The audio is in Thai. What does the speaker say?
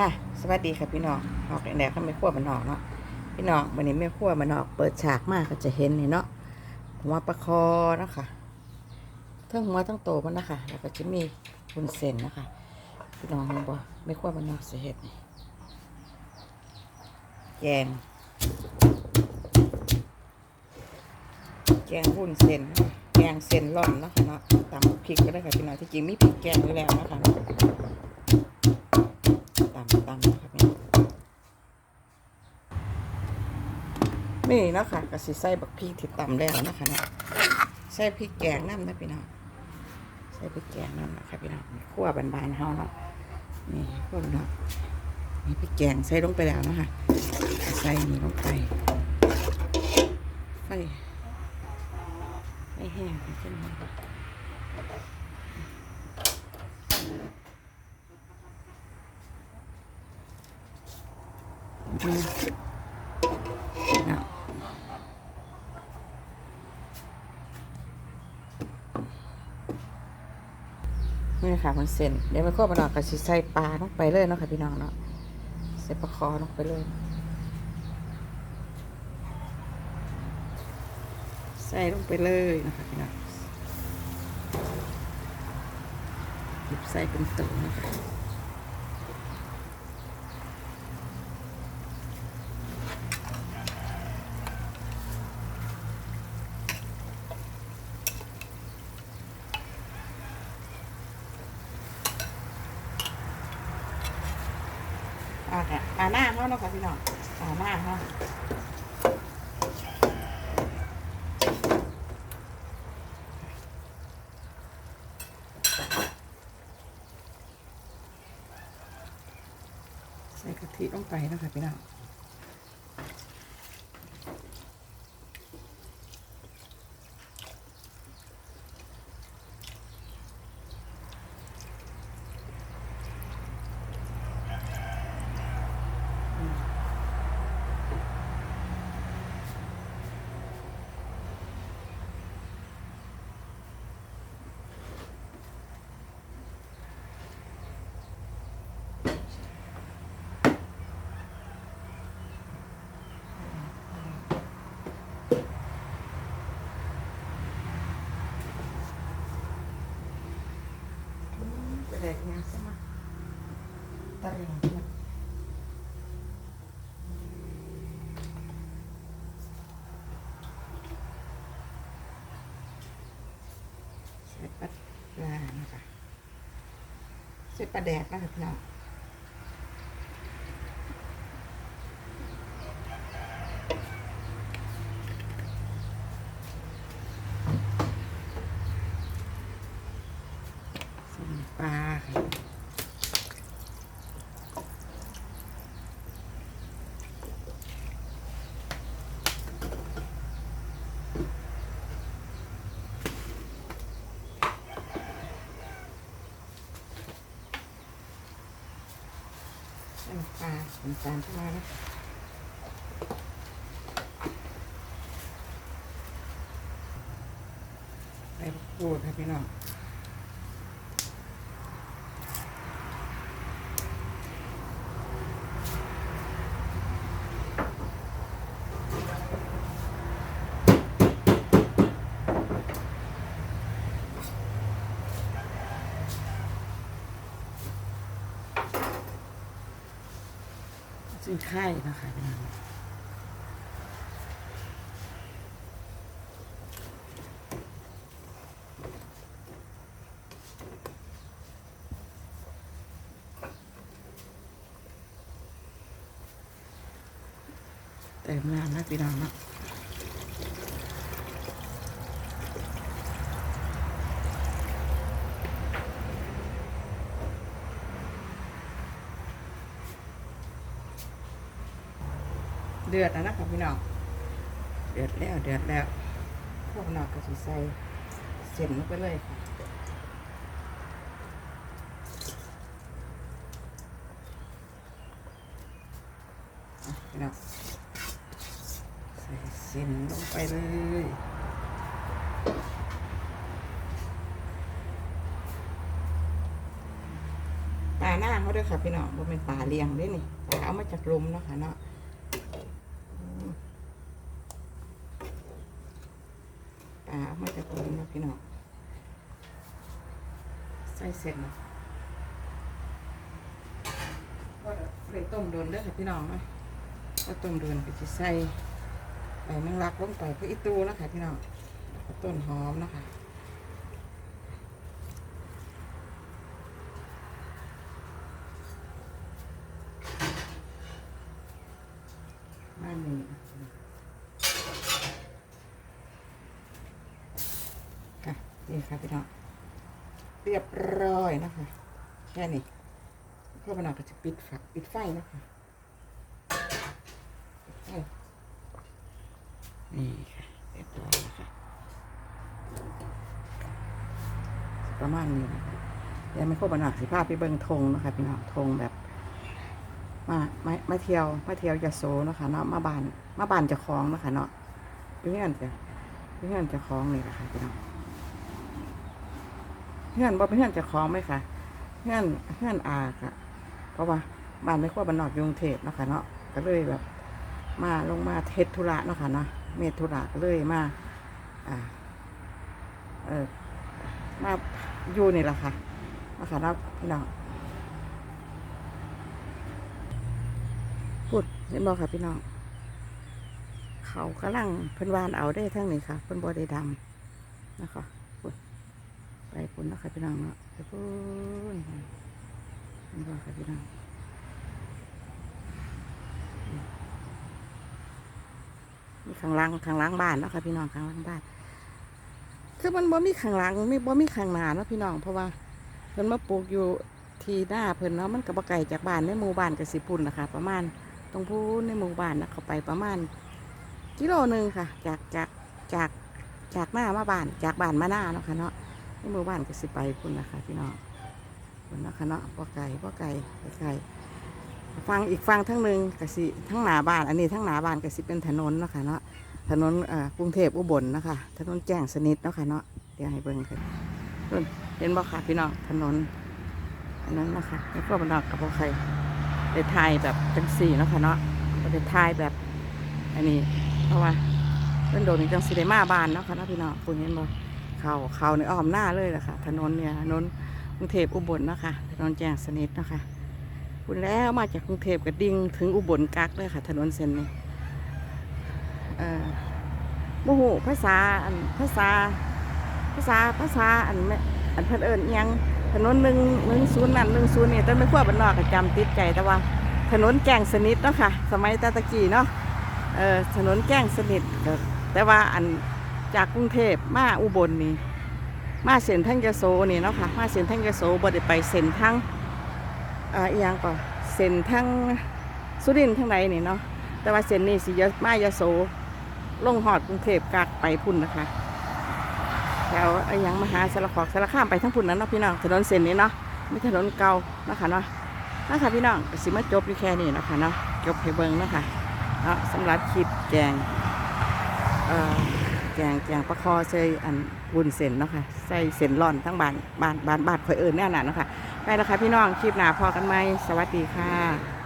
ค่ะ สวัสดีค่ะพี่น้องออกแดดเขาไม่ขั้วมันออกเนาะ พี่น้องวันนี้ไม่ขั้วมันออก เปิดฉากมากก็จะเห็นนี่เนาะหัวปลาคอนะคะทั้งหัวทั้งโตมันนะคะ แล้วก็จะมีบุนเส้นนะคะ พี่น้องเห็นบ่ไม่ขั้วมันออกเสียเห็ดแกงแกงบุนเส้นแกงเส้นร่อนนะคะเนาะตำพริกก็ได้ค่ะพี่น้องที่จริงไมีพริกแกงอยู่แล้วนะคะ นี่นะคะกะสิใส่บักพริกที่ตำแล้วนะคะเนาะใส่พริกแกงน้ำนะพี่น้องใส่พริกแกงน้ำนะคะพี่น้องคั่วบานๆเฮาเนาะนี่คั่วเนาะนี่พริกแกงใส่ลงไปแล้วนะคะใส่นี่ลงไปไฟไฟแห้งไปขึ้นมาอืมเนาะ นี่ค่ะมันเส้นเดี๋ยวมันก็มาหนอกกับชิใส่ปลาลงไปเลยเนาะค่ะพี่น้องเนาะใส่ปลาคอลงไปเลย ใส่ลงไปเลยนะคะพี่น้องหยิบใส่เป็นตัวนะคะ ปลาหน้าเขาเนาะค่ะพี่น้องป่าหน้าเขาใส่กะทิลงไปนะคะพี่น้องไปแดกงานใช่ไหม ตะเรียงเนี่ยใส่ปลาปลานะคะใส่ปลาแดกนะคะพี่น้องใส่ปลาค่ะ น้ำปลา น้ำตาลเข้ามานะไปพูดให้พี่น้อง ไข่นะคะพี่น้องเติมน้ำนะพี่น้องนะ เดือดแล้วนะคะพี่น้องเดือดแล้วเดือดแล้วพวกนอกก็สิใส่เส้นลงไปเลยค่ะพี่น้องใส่เส้นลงไปเลยปลาหน้าเขาด้อค่ะพี่น้องบ่เป็นปลาเลี้ยงด้นี่ปลาเอามาจากลมเนาะค่ะเนาะอืม ไม่แต่ผมนะพี่น้องใส่เสร็จนะก็เลยต้มโดนได้ค่ะพี่น้องนะก็ต้มโดนก็จะใส่ใบแมงลักลงไปเพื่ออีตูเนาะคะพี่น้องต้นหอมนะคะ มาหนึ่งค่ะ นี่ค่ะพี่น้องเรียบร้อยนะคะแค่นี้พ่อพนักก็จะปิดไฟปิดไฟนะคะนี่ค่ะเรียบร้อยนะคะประมาณนี้นะคะเดี๋ยวไม่พ่อพนักสิภาพไปเบิ่งธงนะคะพี่น้องธงแบบมามามาเที่ยวมาเที่ยวยาโสเนะคะเนาะมาบานมาบานเจ้าของนะคะเนาะเพื่อนจะเพื่อนเจ้าของนี่แหละคะพี่น้อง เพื่อนบ่เป็นเพื่อนเจ้าของไหมคะเพื่อนเพื่อนอาค่ะเพราะว่าบ้านไม่ควบ้านนอกยุงเทพเนาะค่ะเนาะก็เลยแบบ มาลงมาเทศธุระเนาะค่ะเนาะเมธธุระก็เลยมาอ่าเออมาอยู่นี่แหละค่ะเนาะคะเนาะพี่น้องพูดเห็นบอกค่ะพี่น้องเขากำลังเพิ่นวานเอาได้ทั้งนี้ค่ะเพิ่นบอได้ดำนะคะ ไปพุ่นนะค่ะพี่น้องเนาะไปพุ่นเห็นบอกค่ะพี่น้องมีข้างล่างข้างล่างบ้านเนาะค่ะพี่น้องข้างล่างบ้านคือมันบ่มีข้างหลังไม่บ่มีข้างหน้าเนาะพี่น้องเพราะว่าเพิ่นมาปลูกอยู่ที่หน้าเพิ่นเนาะมันก็บ่ไกลจากบ้านในหมู่บ้านก็สิพุ่นนะคะประมาณตรงพูนในหมู่บ้านนะเขาไปประมาณกิโลหนึ่งค่ะ จากจากจากจากหน้ามาบ้านจากบ้านมาหน้าเนาะค่ะเนาะ ในหมู่บ้านก็สิไปคุณนะคะพี่น้องคุณนะคะเนาะบ่อไก่บ่อไก่บ่ไก่ฟังอีกฟังทั้งหนึ่งก็สิทั้งหนาบ้านอันนี้ทั้งหนาบ้านก็สิเป็นถนนนะคะเนาะถนนกรุงเทพอุบลนะคะถนนแจ้งสนิทนะคะเนาะเดี๋ยวให้เบิ่งกันนู่นเห็นบ่ค่ะพี่น้องถนนอันนั้นนะคะแล้วก็บรรดากับบ่ใครได้ถ่ายแบบจังสี่นะค่ะเนาะได้ถ่ายแบบอันนี้เพราะว่าเล่นโดนนี่จังสีได้มาบานเนาะค่ะเนาะพี่น้องคุณเห็นบ่ เขาเขาในอ้อมหน้าเลยแหละค่ะ ถนนเนี่ยถนนกรุงเทพอุบลเนาะค่ะถนนแจ้งสนิทเนาะค่ะคุณแล้วมาจากกรุงเทพก็ดิ่งถึงอุบลกักเลยค่ะ ถนนเส้นนี้เอ่อโมโหภาษาอันภาษา ภาษาภาษาอันแม่อันเพิ่นเอิญยังถนนหนึ่งหนึ่งศูนย์นั่นหนึ่งศูนย์นี่ต้นไม่ขั้วบ้านนอกก็จำติดใจแต่ว่า ถนนแกล้งสนิทเนาะค่ะ สมัยตะตะกี้เนาะเออถนนแกล้งสนิทแต่ว่าอัน จากกรุงเทพมาอุบลนี่มาเส้นทั้งยโสนี่เนาะค่ะมาเส้นทั้งยโสบ่ได้ไปเส้นทั้งอ่าอีหยังก่อนเส้นทั้งสุรินทร์ทั้งไหนนี่เนาะแต่ว่าเส้นนี้สิยะมายโสลงหอดกรุงเทพกากไปพุ่นนะคะแถวอ้หยังมหาสารคอกสารข้ามไปทั้งพุ่นนั้นเนาะพี่น้องถนนเส้นนี้เนาะไม่ถนนเก่าเนาะค่ะเนาะนะคะพี่น้องสิมาจบอยู่แค่นี้นะคะเนาะจบให้เบิ่งนะคะเนาะสำหรับคลิปแกงเอ่อ กงแกงปลาคอใส่อันบุญเส้นเนาะค่ะใส่เส้นร่อนทั้งบานบานบานบานข่อยเอิญแน่นอนเนาะค่ะไปแล้วค่ะพี่น้องคลิปหน้าพอกันไหมสวัสดีค่ะ